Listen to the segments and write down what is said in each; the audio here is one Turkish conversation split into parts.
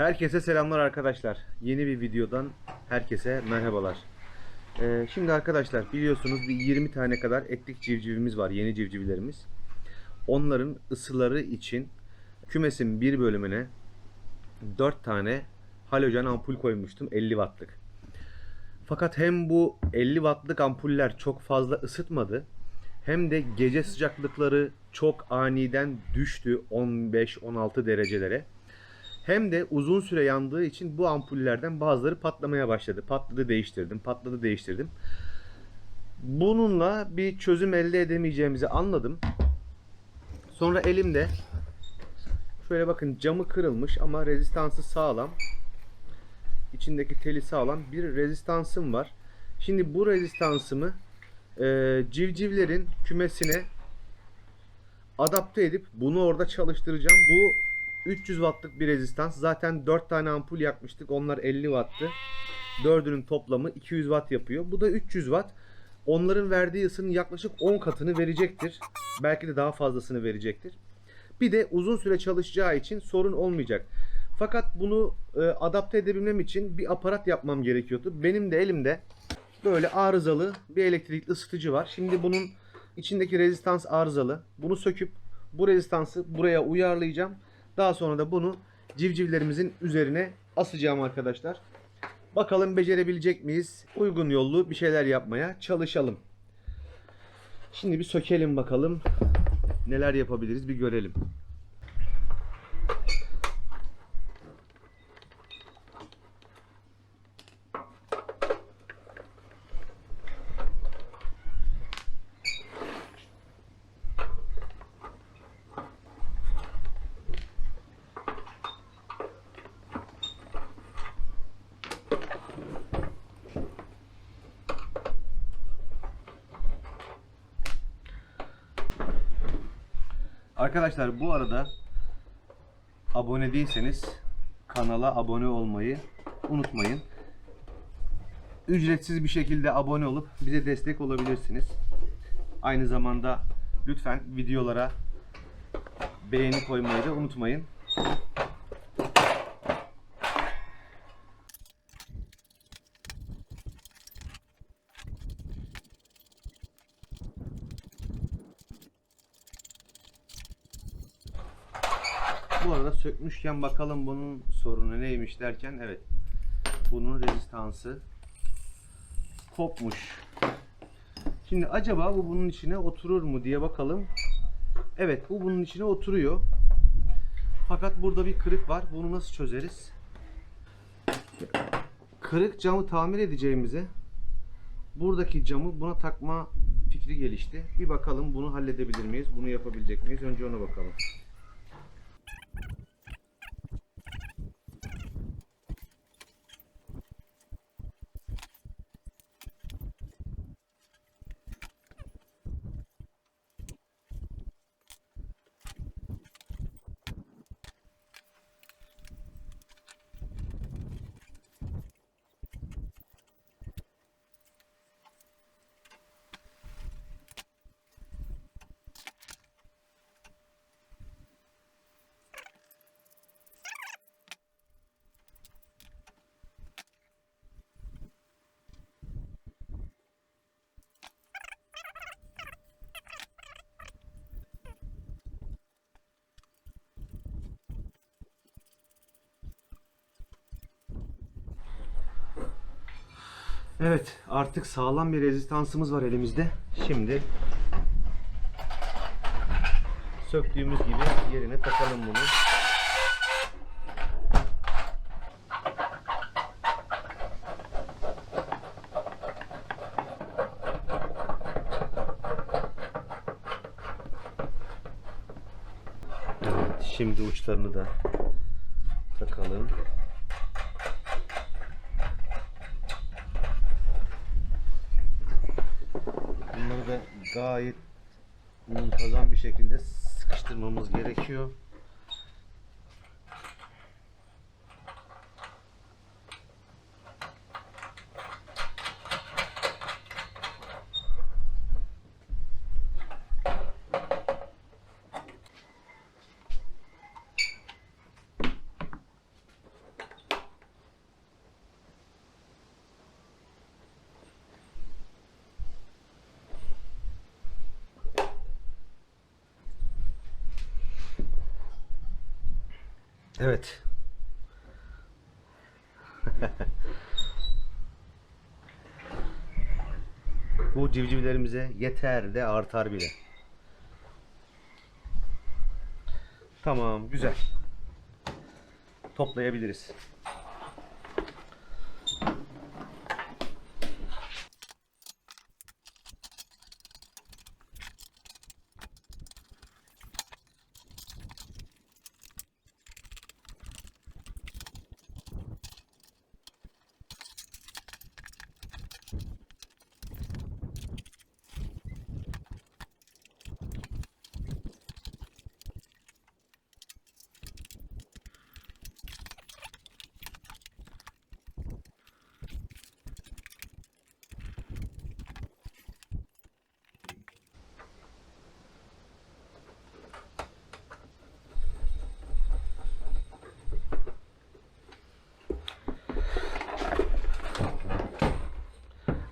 Herkese selamlar arkadaşlar. Yeni bir videodan herkese merhabalar. Ee, şimdi arkadaşlar biliyorsunuz bir 20 tane kadar etlik civcivimiz var. Yeni civcivlerimiz. Onların ısıları için kümesin bir bölümüne 4 tane halojen ampul koymuştum 50 wattlık. Fakat hem bu 50 wattlık ampuller çok fazla ısıtmadı hem de gece sıcaklıkları çok aniden düştü 15-16 derecelere. Hem de uzun süre yandığı için bu ampullerden bazıları patlamaya başladı. Patladı değiştirdim, patladı değiştirdim. Bununla bir çözüm elde edemeyeceğimizi anladım. Sonra elimde şöyle bakın camı kırılmış ama rezistansı sağlam. İçindeki teli sağlam bir rezistansım var. Şimdi bu rezistansımı e, civcivlerin kümesine adapte edip bunu orada çalıştıracağım. Bu 300 wattlık bir rezistans. Zaten 4 tane ampul yakmıştık. Onlar 50 wattı. Dördünün toplamı 200 watt yapıyor. Bu da 300 watt. Onların verdiği ısının yaklaşık 10 katını verecektir. Belki de daha fazlasını verecektir. Bir de uzun süre çalışacağı için sorun olmayacak. Fakat bunu e, adapte edebilmem için bir aparat yapmam gerekiyordu. Benim de elimde böyle arızalı bir elektrikli ısıtıcı var. Şimdi bunun içindeki rezistans arızalı. Bunu söküp bu rezistansı buraya uyarlayacağım. Daha sonra da bunu civcivlerimizin üzerine asacağım arkadaşlar. Bakalım becerebilecek miyiz? Uygun yollu bir şeyler yapmaya çalışalım. Şimdi bir sökelim bakalım. Neler yapabiliriz bir görelim. Arkadaşlar bu arada abone değilseniz kanala abone olmayı unutmayın. Ücretsiz bir şekilde abone olup bize destek olabilirsiniz. Aynı zamanda lütfen videolara beğeni koymayı da unutmayın. Bu arada sökmüşken bakalım bunun sorunu neymiş derken evet bunun rezistansı kopmuş. Şimdi acaba bu bunun içine oturur mu diye bakalım. Evet bu bunun içine oturuyor. Fakat burada bir kırık var. Bunu nasıl çözeriz? Kırık camı tamir edeceğimize buradaki camı buna takma fikri gelişti. Bir bakalım bunu halledebilir miyiz? Bunu yapabilecek miyiz? Önce ona bakalım. Evet artık sağlam bir rezistansımız var elimizde. Şimdi söktüğümüz gibi yerine takalım bunu. Evet, şimdi uçlarını da takalım. Bunları da gayet muntazam bir şekilde sıkıştırmamız gerekiyor. Evet. Bu civcivlerimize yeter de artar bile. Tamam, güzel. Toplayabiliriz.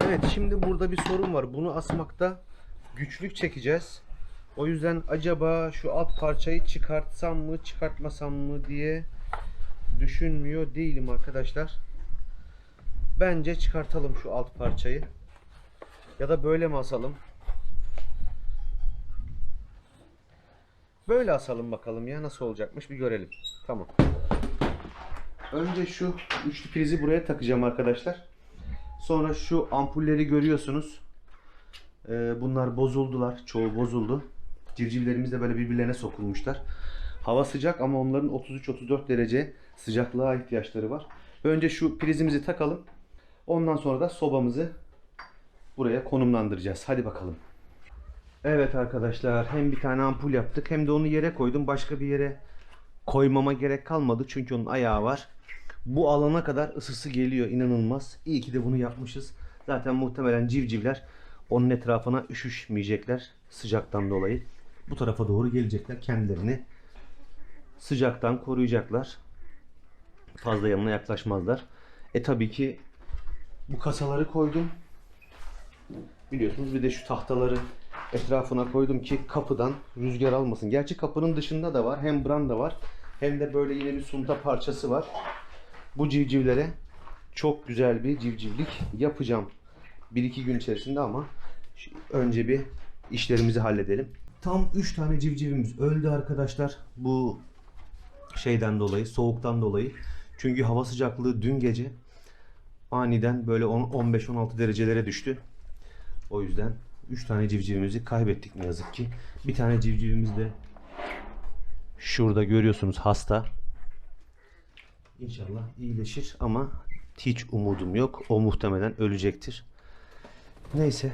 Evet şimdi burada bir sorun var. Bunu asmakta güçlük çekeceğiz. O yüzden acaba şu alt parçayı çıkartsam mı çıkartmasam mı diye düşünmüyor değilim arkadaşlar. Bence çıkartalım şu alt parçayı. Ya da böyle mi asalım? Böyle asalım bakalım ya nasıl olacakmış bir görelim. Tamam. Önce şu üçlü prizi buraya takacağım arkadaşlar. Sonra şu ampulleri görüyorsunuz. Ee, bunlar bozuldular. Çoğu bozuldu. Civcivlerimiz de böyle birbirlerine sokulmuşlar. Hava sıcak ama onların 33-34 derece sıcaklığa ihtiyaçları var. Önce şu prizimizi takalım. Ondan sonra da sobamızı buraya konumlandıracağız. Hadi bakalım. Evet arkadaşlar hem bir tane ampul yaptık hem de onu yere koydum. Başka bir yere koymama gerek kalmadı çünkü onun ayağı var. Bu alana kadar ısısı geliyor inanılmaz. İyi ki de bunu yapmışız. Zaten muhtemelen civcivler onun etrafına üşüşmeyecekler sıcaktan dolayı. Bu tarafa doğru gelecekler. Kendilerini sıcaktan koruyacaklar. Fazla yanına yaklaşmazlar. E tabii ki bu kasaları koydum. Biliyorsunuz bir de şu tahtaları etrafına koydum ki kapıdan rüzgar almasın. Gerçi kapının dışında da var. Hem branda var hem de böyle yine bir sunta parçası var. Bu civcivlere çok güzel bir civcivlik yapacağım. 1-2 gün içerisinde ama önce bir işlerimizi halledelim. Tam 3 tane civcivimiz öldü arkadaşlar. Bu şeyden dolayı, soğuktan dolayı. Çünkü hava sıcaklığı dün gece aniden böyle 15-16 derecelere düştü. O yüzden 3 tane civcivimizi kaybettik ne yazık ki. Bir tane civcivimiz de şurada görüyorsunuz hasta. İnşallah iyileşir ama hiç umudum yok. O muhtemelen ölecektir. Neyse.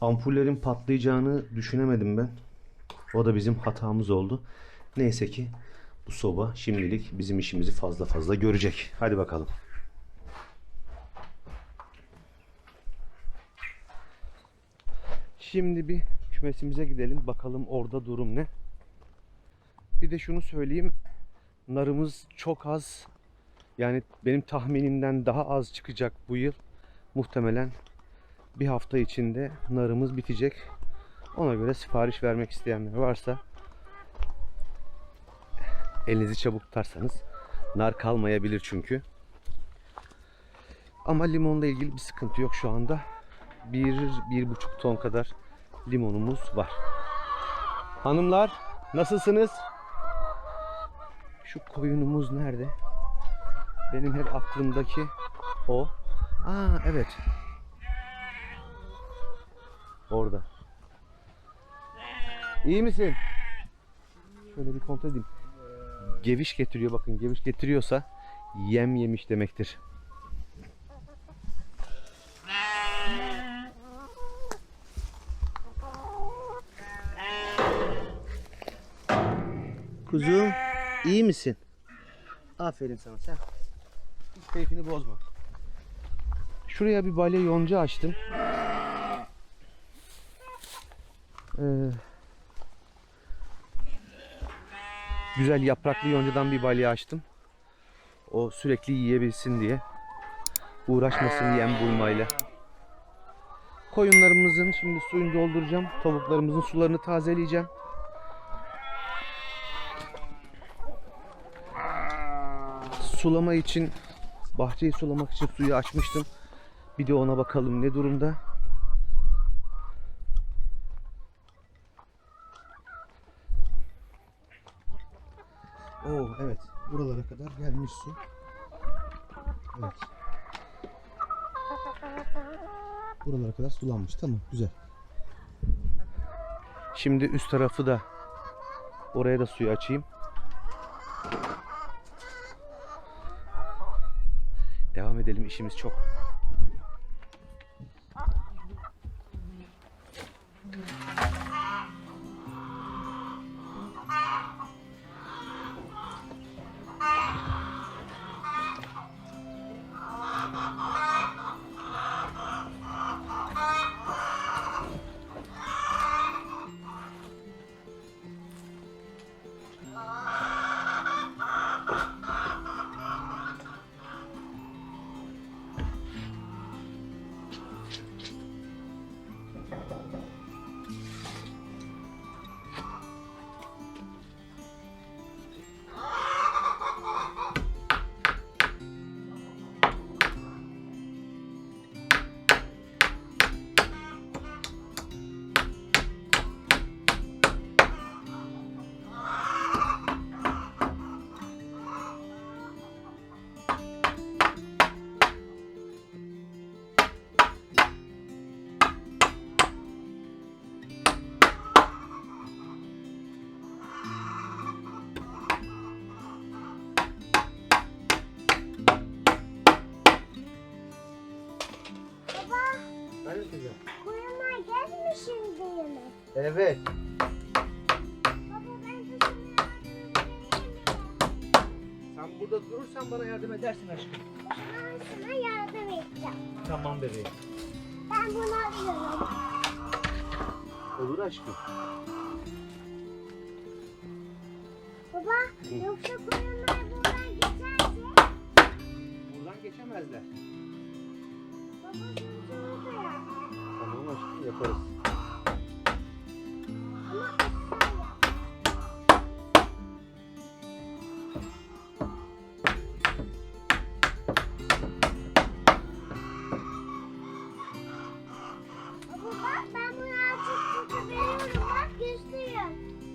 Ampullerin patlayacağını düşünemedim ben. O da bizim hatamız oldu. Neyse ki bu soba şimdilik bizim işimizi fazla fazla görecek. Hadi bakalım. Şimdi bir kümesimize gidelim. Bakalım orada durum ne. Bir de şunu söyleyeyim. Narımız çok az. Yani benim tahminimden daha az çıkacak bu yıl. Muhtemelen bir hafta içinde narımız bitecek. Ona göre sipariş vermek isteyenler varsa elinizi çabuk tutarsanız nar kalmayabilir çünkü. Ama limonla ilgili bir sıkıntı yok şu anda. Bir, bir buçuk ton kadar limonumuz var. Hanımlar nasılsınız? Şu koyunumuz nerede? Benim hep aklımdaki o. Aa evet. Orada. İyi misin? Şöyle bir kontrol edeyim. Geviş getiriyor bakın. Geviş getiriyorsa yem yemiş demektir. Kuzum iyi misin? Aferin sana sen. Hiç keyfini bozma. Şuraya bir balya yonca açtım. Ee, güzel yapraklı yoncadan bir balya açtım. O sürekli yiyebilsin diye. Uğraşmasın yem bulmayla. Koyunlarımızın şimdi suyunu dolduracağım. Tavuklarımızın sularını tazeleyeceğim. Sulama için bahçeyi sulamak için suyu açmıştım. Bir de ona bakalım ne durumda. Oo evet. Buralara kadar gelmiş su. Evet. Buralara kadar sulanmış. Tamam güzel. Şimdi üst tarafı da oraya da suyu açayım. Devam edelim işimiz çok. Ben kızım. Koyunlar gelmiş şimdi yine. Evet. Sen burada durursan bana yardım edersin aşkım. Ben sana yardım edeceğim. Tamam bebeğim. Ben bunu alıyorum. Olur aşkım. Baba yoksa koyunlar buradan geçerse Buradan geçemezler. baba gösteriyorum.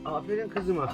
Aferin kızıma.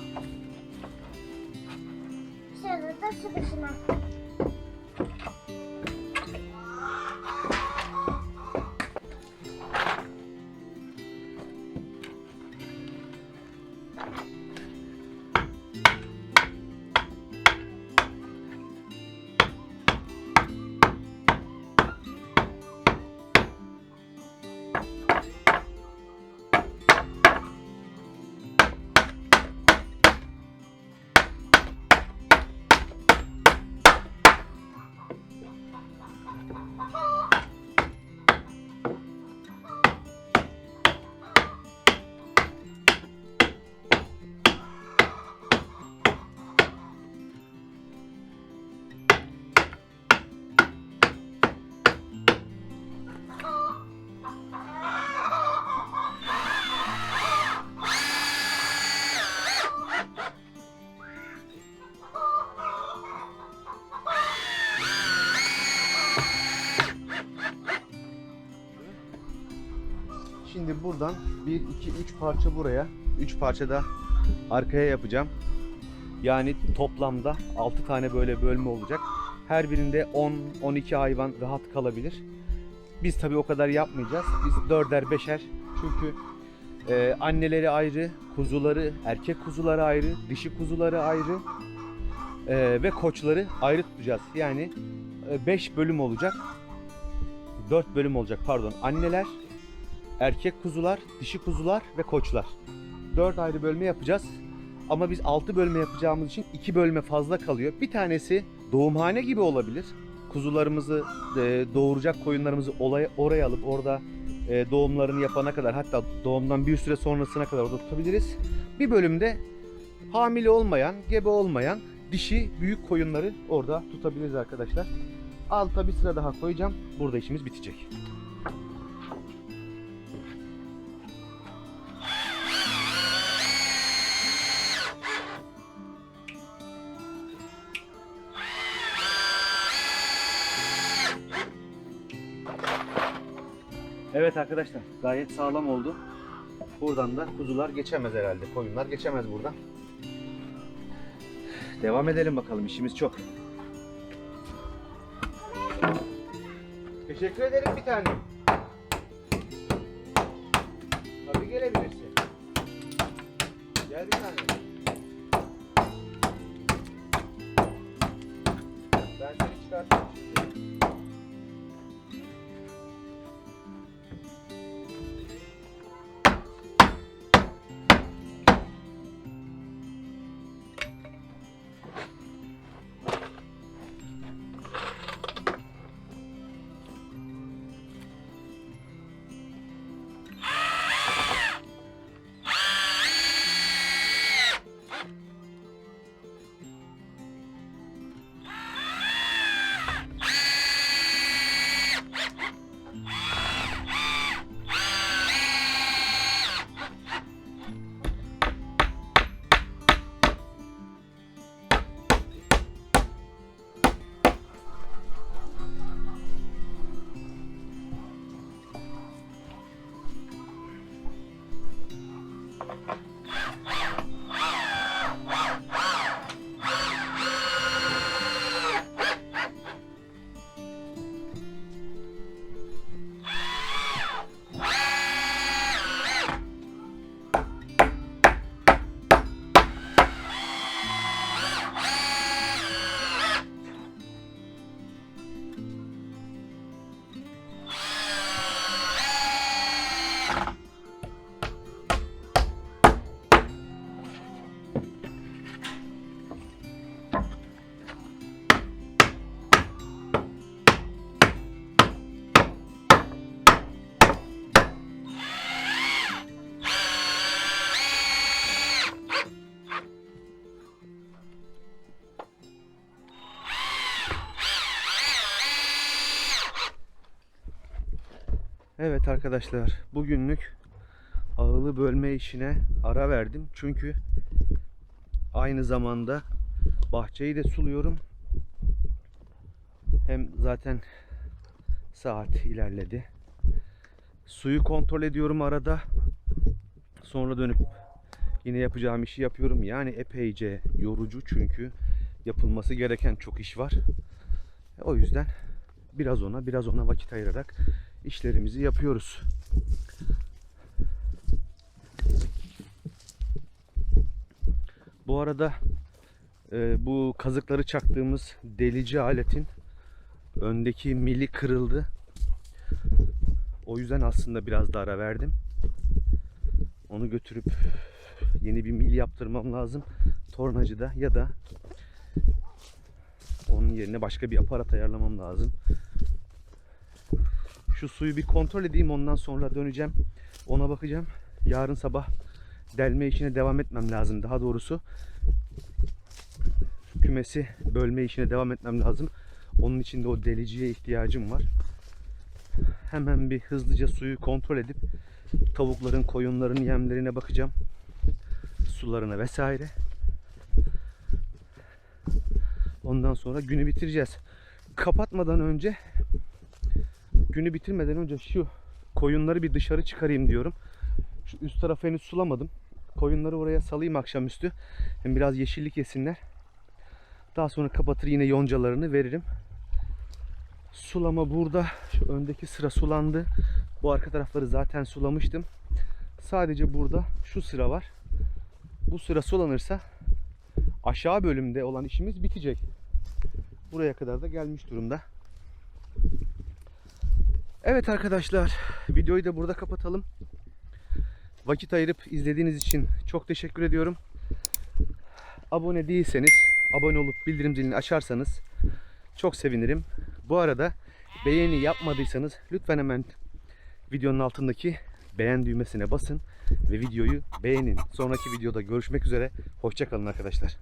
Şimdi buradan 1, 2, 3 parça buraya, 3 parça da arkaya yapacağım. Yani toplamda 6 tane böyle bölme olacak. Her birinde 10-12 hayvan rahat kalabilir. Biz tabii o kadar yapmayacağız. Biz dörder beşer. Çünkü e, anneleri ayrı, kuzuları, erkek kuzuları ayrı, dişi kuzuları ayrı e, ve koçları ayrı tutacağız. Yani 5 bölüm olacak. 4 bölüm olacak pardon. Anneler, erkek kuzular, dişi kuzular ve koçlar. 4 ayrı bölme yapacağız. Ama biz 6 bölme yapacağımız için 2 bölme fazla kalıyor. Bir tanesi doğumhane gibi olabilir. Kuzularımızı e, doğuracak koyunlarımızı olaya, oraya alıp orada e, doğumlarını yapana kadar hatta doğumdan bir süre sonrasına kadar orada tutabiliriz. Bir bölümde hamile olmayan, gebe olmayan dişi büyük koyunları orada tutabiliriz arkadaşlar. Alta bir sıra daha koyacağım. Burada işimiz bitecek. Evet arkadaşlar gayet sağlam oldu. Buradan da kuzular geçemez herhalde. Koyunlar geçemez buradan. Devam edelim bakalım işimiz çok. Teşekkür ederim bir tane. Arkadaşlar bugünlük ağılı bölme işine ara verdim. Çünkü aynı zamanda bahçeyi de suluyorum. Hem zaten saat ilerledi. Suyu kontrol ediyorum arada. Sonra dönüp yine yapacağım işi yapıyorum. Yani epeyce yorucu çünkü yapılması gereken çok iş var. O yüzden biraz ona biraz ona vakit ayırarak işlerimizi yapıyoruz. Bu arada e, bu kazıkları çaktığımız delici aletin öndeki mili kırıldı. O yüzden aslında biraz da ara verdim. Onu götürüp yeni bir mil yaptırmam lazım. Tornacıda ya da onun yerine başka bir aparat ayarlamam lazım. Şu suyu bir kontrol edeyim ondan sonra döneceğim. Ona bakacağım. Yarın sabah delme işine devam etmem lazım. Daha doğrusu kümesi bölme işine devam etmem lazım. Onun için de o deliciye ihtiyacım var. Hemen bir hızlıca suyu kontrol edip tavukların, koyunların yemlerine bakacağım. Sularına vesaire. Ondan sonra günü bitireceğiz. Kapatmadan önce günü bitirmeden önce şu koyunları bir dışarı çıkarayım diyorum. Şu üst tarafı henüz sulamadım. Koyunları oraya salayım akşamüstü. Hem biraz yeşillik yesinler. Daha sonra kapatır yine yoncalarını veririm. Sulama burada. Şu öndeki sıra sulandı. Bu arka tarafları zaten sulamıştım. Sadece burada şu sıra var. Bu sıra sulanırsa aşağı bölümde olan işimiz bitecek. Buraya kadar da gelmiş durumda. Evet arkadaşlar, videoyu da burada kapatalım. Vakit ayırıp izlediğiniz için çok teşekkür ediyorum. Abone değilseniz, abone olup bildirim zilini açarsanız çok sevinirim. Bu arada beğeni yapmadıysanız lütfen hemen videonun altındaki beğen düğmesine basın ve videoyu beğenin. Sonraki videoda görüşmek üzere. Hoşçakalın arkadaşlar.